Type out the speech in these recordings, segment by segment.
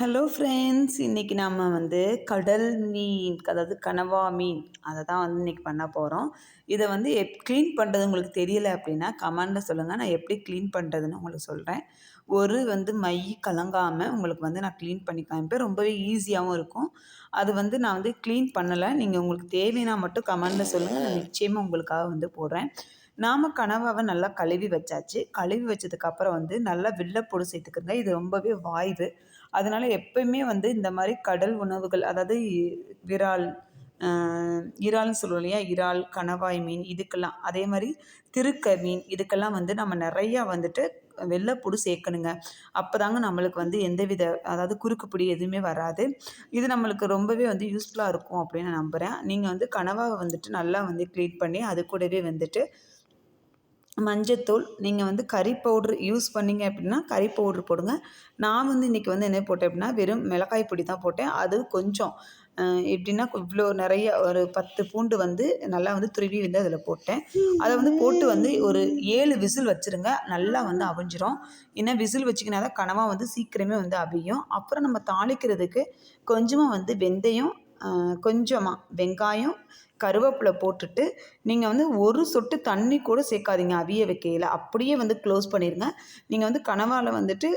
Hello friends இன்றைக்கி நம்ம வந்து கடல் மீன் அதாவது கனவா மீன் அதை தான் வந்து இன்றைக்கி பண்ண போகிறோம் இதை வந்து எப் க்ளீன் பண்ணுறது உங்களுக்கு தெரியல அப்படின்னா கமெண்டில் சொல்லுங்கள் நான் எப்படி க்ளீன் பண்ணுறதுன்னு உங்களுக்கு சொல்கிறேன் ஒரு வந்து மை கலங்காமல் உங்களுக்கு வந்து நான் க்ளீன் பண்ணி காமிப்பேன். ரொம்பவே ஈஸியாகவும் இருக்கும். அது வந்து நான் வந்து க்ளீன் பண்ணலை. நீங்கள் உங்களுக்கு தேவைன்னா மட்டும் கமெண்டில் சொல்லுங்கள் நான் நிச்சயமாக உங்களுக்காக வந்து போடுறேன். நாம் கனவாவை நல்லா கழுவி வச்சாச்சு. கழுவி வச்சதுக்கப்புறம் வந்து நல்லா வெள்ளைப்பொடி சேர்த்துக்குங்க. இது ரொம்பவே வாய்வு. அதனால் எப்போயுமே வந்து இந்த மாதிரி கடல் உணவுகள் அதாவது விரால் இறால்னு சொல்லுவோம் இல்லையா? இறால் கணவாய் மீன் இதுக்கெல்லாம். அதே மாதிரி திருக்க மீன் இதுக்கெல்லாம் வந்து நம்ம நிறையா வந்துட்டு வெள்ளைப்பூடு சேர்க்கணுங்க. அப்போ தாங்க நம்மளுக்கு வந்து எந்தவித அதாவது குறுக்கு பிடி எதுவுமே வராது. இது நம்மளுக்கு ரொம்பவே வந்து யூஸ்ஃபுல்லாக இருக்கும் அப்படின்னு நான் நம்புகிறேன் நீங்கள் வந்து கனவாவை வந்துட்டு நல்லா வந்து க்ளீன் பண்ணி அது கூடவே வந்துட்டு மஞ்சத்தூள் நீங்கள் வந்து கறி பவுட்ரு யூஸ் பண்ணிங்க அப்படின்னா கறி பவுட்ரு போடுங்க. நான் வந்து இன்றைக்கி வந்து என்ன போட்டேன் அப்படின்னா வெறும் மிளகாய் பொடி தான் போட்டேன். அது கொஞ்சம் எப்படின்னா இவ்வளோ நிறைய ஒரு பத்து பூண்டு வந்து நல்லா வந்து துருவி வந்து அதில் போட்டேன். அதை வந்து போட்டு வந்து ஒரு ஏழு விசில் வச்சுருங்க. நல்லா வந்து அவிஞ்சிரும். ஏன்னா விசில் வச்சிக்கினா தான் கனவாக வந்து சீக்கிரமே வந்து அவியும். அப்புறம் நம்ம தாளிக்கிறதுக்கு கொஞ்சமாக வந்து வெந்தயம் கொஞ்சமாக வெங்காயம் கருவேப்பிலை போட்டுட்டு நீங்கள் வந்து ஒரு சொட்டு தண்ணி கூட சேர்க்காதீங்க அவிய வைக்கையில். அப்படியே வந்து க்ளோஸ் பண்ணிடுங்க நீங்கள் வந்து கனவால் வந்துட்டு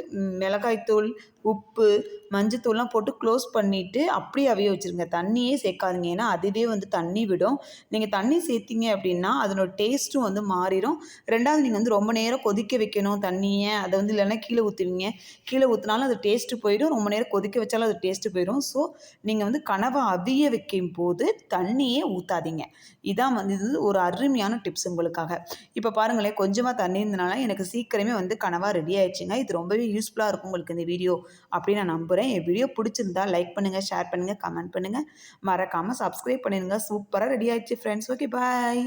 மிளகாய்த்தூள் உப்பு மஞ்சத்தூள்லாம் போட்டு க்ளோஸ் பண்ணிவிட்டு அப்படியே அவிய வச்சுருங்க. தண்ணியே சேர்க்காதீங்க. ஏன்னா அதுவே வந்து தண்ணி விடும். நீங்கள் தண்ணி சேர்த்திங்க அப்படின்னா அதனோட டேஸ்ட்டும் வந்து மாறிடும். ரெண்டாவது நீங்கள் வந்து ரொம்ப நேரம் கொதிக்க வைக்கணும் தண்ணியை. அதை வந்து இல்லைன்னா கீழே ஊற்றுவீங்க கீழே ஊற்றினாலும் அது டேஸ்ட்டு போயிடும். ரொம்ப நேரம் கொதிக்க வச்சாலும் அது டேஸ்ட்டு போயிடும். ஸோ நீங்கள் வந்து கனவை அவிய வைக்கும் போது தண்ணியே ஊற்றாதீங்க இதான் வந்து இது ஒரு அருமையான டிப்ஸ் உங்களுக்காக. இப்போ பாருங்களேன் கொஞ்சமாக தண்ணி இருந்தனால எனக்கு சீக்கிரமே வந்து கனவாக ரெடி ஆயிடுச்சுங்க. இது ரொம்பவே யூஸ்ஃபுல்லாக இருக்கும் உங்களுக்கு இந்த வீடியோ அப்படின்னு நான் நம்புகிறேன் என் வீடியோ பிடிச்சிருந்தா லைக் பண்ணுங்கள் ஷேர் பண்ணுங்கள் கமெண்ட் பண்ணுங்கள் மறக்காமல் சப்ஸ்கிரைப் பண்ணிடுங்க சூப்பராக ரெடி ஆயிடுச்சு ஃப்ரெண்ட்ஸ் ஓகே பாய்